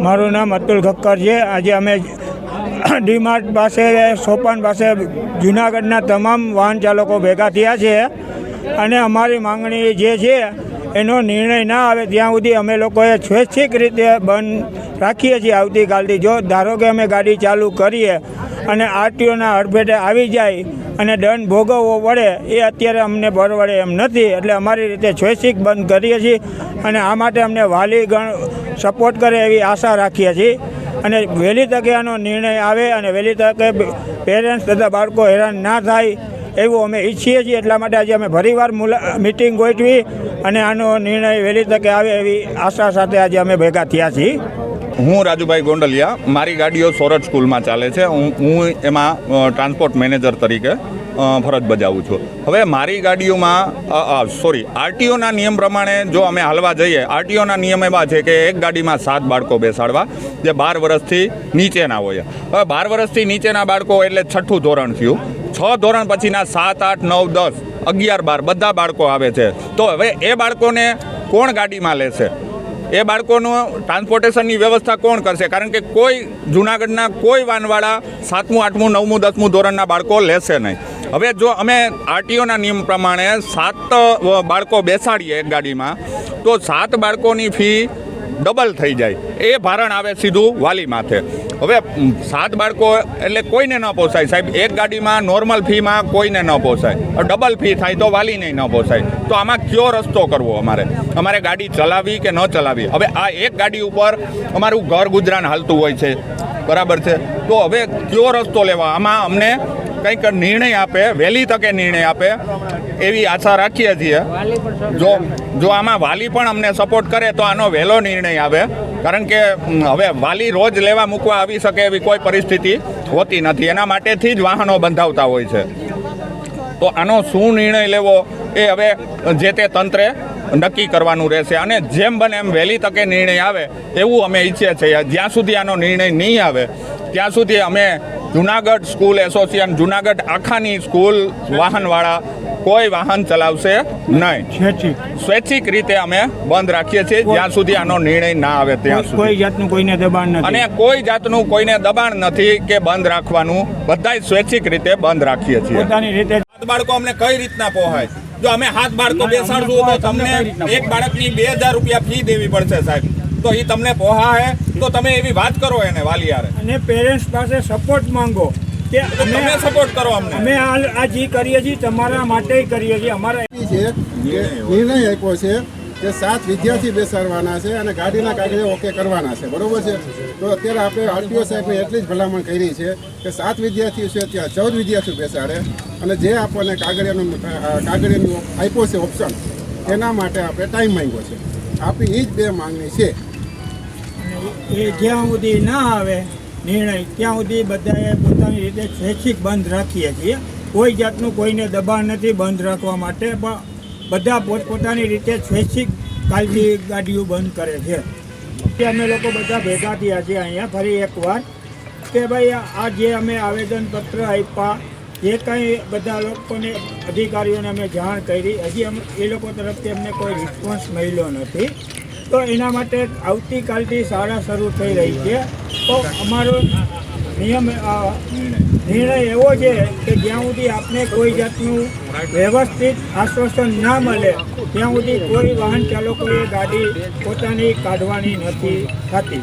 મારું નામ અતુલ ખક્કર છે. આજે અમે ડીમાર્ટ પાસે, સોપાન પાસે, જુનાગઢના તમામ વાહન ચાલકો ભેગા થયા છે. અને અમારી માંગણી જે છે, એનો નિર્ણય ના આવે ત્યાં સુધી અમે લોકોએ સ્વૈચ્છિક રીતે બંધ રાખીએ છીએ આવતીકાલથી. જો ધારો કે અમે ગાડી ચાલુ કરીએ અને આરટીઓના હડફેટે આવી જાય અને દંડ ભોગવવો પડે, એ અત્યારે અમને પરવડે એમ નથી. એટલે અમારી રીતે સ્વૈચ્છિક બંધ કરીએ છીએ અને આ માટે અમને વાલી ગણ સપોર્ટ કરે એવી આશા રાખીએ છીએ. અને વહેલી તકે આનો નિર્ણય આવે અને વહેલી તકે પેરેન્ટ્સ તથા બાળકો હેરાન ના થાય એવું અમે ઈચ્છીએ છીએ. એટલા માટે આજે અમે ફરીવાર મુલા મિટિંગ ગોઠવી અને આનો નિર્ણય વહેલી તકે આવે એવી આશા સાથે આજે અમે ભેગા થયા છીએ. હું રાજુભાઈ ગોંડલિયા. મારી ગાડીઓ સોરઠ સ્કૂલમાં ચાલે છે. હું એમાં ટ્રાન્સપોર્ટ મેનેજર તરીકે ફરજ બજાવું છું. હવે મારી ગાડીઓમાં સોરી આરટીઓના નિયમ પ્રમાણે જો અમે હાલવા જઈએ આરટીઓના નિયમ એવા છે કે એક ગાડીમાં સાત બાળકો બેસાડવા, જે બાર વર્ષથી નીચેના હોય. હવે બાર વર્ષથી નીચેના બાળકો એટલે છઠ્ઠું ધોરણ થયું. છ ધોરણ પછીના સાત, આઠ, નવ, દસ, અગિયાર, બાર બધા બાળકો આવે છે. તો હવે એ બાળકોને કોણ ગાડીમાં લેશે? એ બાળકોનું ટ્રાન્સપોર્ટેશનની વ્યવસ્થા કોણ કરશે? કારણ કે કોઈ જુનાગઢના કોઈ વાનવાળા સાતમું, આઠમું, નવમું, દસમું ધોરણના બાળકો લેશે નહીં. હવે જો અમે આરટીઓના નિયમ પ્રમાણે સાત બાળકો બેસાડીએ એક ગાડીમાં, તો સાત બાળકોની ફી ડબલ થઈ જાય. એ ભારણ આવે સીધું વાલી માથે. હવે સાત બાળકો એટલે કોઈને ન પોસાય. સાહેબ, એક ગાડીમાં નોર્મલ ફીમાં કોઈને ન પોસાય. ડબલ ફી થાય તો વાલીને ન પોસાય. તો આમાં કયો રસ્તો કરવો અમારે? અમારે ગાડી ચલાવવી કે ન ચલાવવી હવે આ એક ગાડી ઉપર અમારું ઘર ગુજરાન હાલતું હોય છે. બરાબર છે? તો હવે કયો રસ્તો લેવા? આમાં અમને કંઈક નિર્ણય આપે, વહેલી તકે નિર્ણય આપે, એવી આશા રાખીએ છીએ. જો જો આમાં વાલી પણ અમને સપોર્ટ કરે તો આનો વહેલો નિર્ણય આવે. કારણ કે હવે વાલી રોજ લેવા મૂકવા આવી શકે એવી કોઈ પરિસ્થિતિ હોતી નથી. એના માટેથી જ વાહનો બંધાવતા હોય છે. તો આનો શું નિર્ણય લેવો એ હવે જે તે તંત્રે નક્કી કરવાનું રહેશે. અને જેમ બને એમ વહેલી તકે નિર્ણય આવે એવું અમે ઈચ્છીએ છીએ. જ્યાં સુધી આનો નિર્ણય નહીં આવે, ત્યાં સુધી અમે જુનાગઢ સ્કૂલ એસોસિએશન જુનાગઢ આખાની સ્કૂલ વાહનવાળા કોઈ વાહન ચલાવશે નહીં. સ્વૈચ્છિક. રીતે અમે બંધ રાખીએ છીએ જ્યાં સુધી આનો નિર્ણય ના આવે ત્યાં સુધી કોઈ જાતનું કોઈને દબાણ અને કોઈ જાતનું કોઈને દબાણ નથી કે બંધ રાખવાનું. બધાય સ્વૈચ્છિક રીતે બંધ રાખીએ છીએ. પોતાની રીતે હાથ બાળકો અમને કઈ રીતના પોહાય? જો અમે હાથ બાળકો બેસાડશું તો તમને એક બાળકની બે હજાર રૂપિયા ફી દેવી પડશે સાહેબ. તો એ તમને પોહાય તો તમે એવી વાત કરો એને વાલિયારે. અને પેરેન્ટ્સ પાસે સપોર્ટ માંગો. કે તમે અમે સપોર્ટ કરો અમને. અમે આ આ જે કરીએ છીએ તમારા માટે કરીએ છીએ. અમારા છે કે નિર્ણય આપ્યો છે કે સાત વિદ્યાર્થી બેસાડવાના છે અને ગાડીના કાગળે ઓકે કરવાના છે. બરોબર છે? તો અત્યારે આપણે આરટીઓ સાહેબને એટલી જ ભલામણ કરી છે કે સાત વિદ્યાર્થીઓ છે ત્યાં ચૌદ વિદ્યાર્થીઓ બેસાડે અને જે આપણને કાગળિયાનું કાગળિયાનું આપ્યો છે ઓપ્શન એના માટે આપણે ટાઈમ માંગ્યો છે. આપણી એ જ બે માંગણી છે એ જ્યાં સુધી ના આવે નિર્ણય, ત્યાં સુધી બધાએ પોતાની રીતે સ્વૈચ્છિક બંધ રાખીએ છીએ. કોઈ જાતનું કોઈને દબાણ નથી બંધ રાખવા માટે, પણ બધા પોતપોતાની રીતે સ્વૈચ્છિક કાલથી ગાડીઓ બંધ કરે છે. અમે લોકો બધા ભેગા થયા છીએ અહીંયા ફરી એકવાર કે ભાઈ, આ જે અમે આવેદનપત્ર આપ્યા, જે કંઈ બધા લોકોને અધિકારીઓને અમે જાણ કરી, હજી અમ એ લોકો તરફથી અમને કોઈ રિસ્પોન્સ મળ્યો નથી. તો એના માટે આવતીકાલથી શાળા શરૂ થઈ રહી છે. તો અમારો નિયમ નિર્ણય એવો છે કે જ્યાં સુધી આપને કોઈ જાતનું વ્યવસ્થિત આશ્વાસન ના મળે, ત્યાં સુધી કોઈ વાહન ચાલકોએ ગાડી પોતાની કાઢવાની નથી થતી.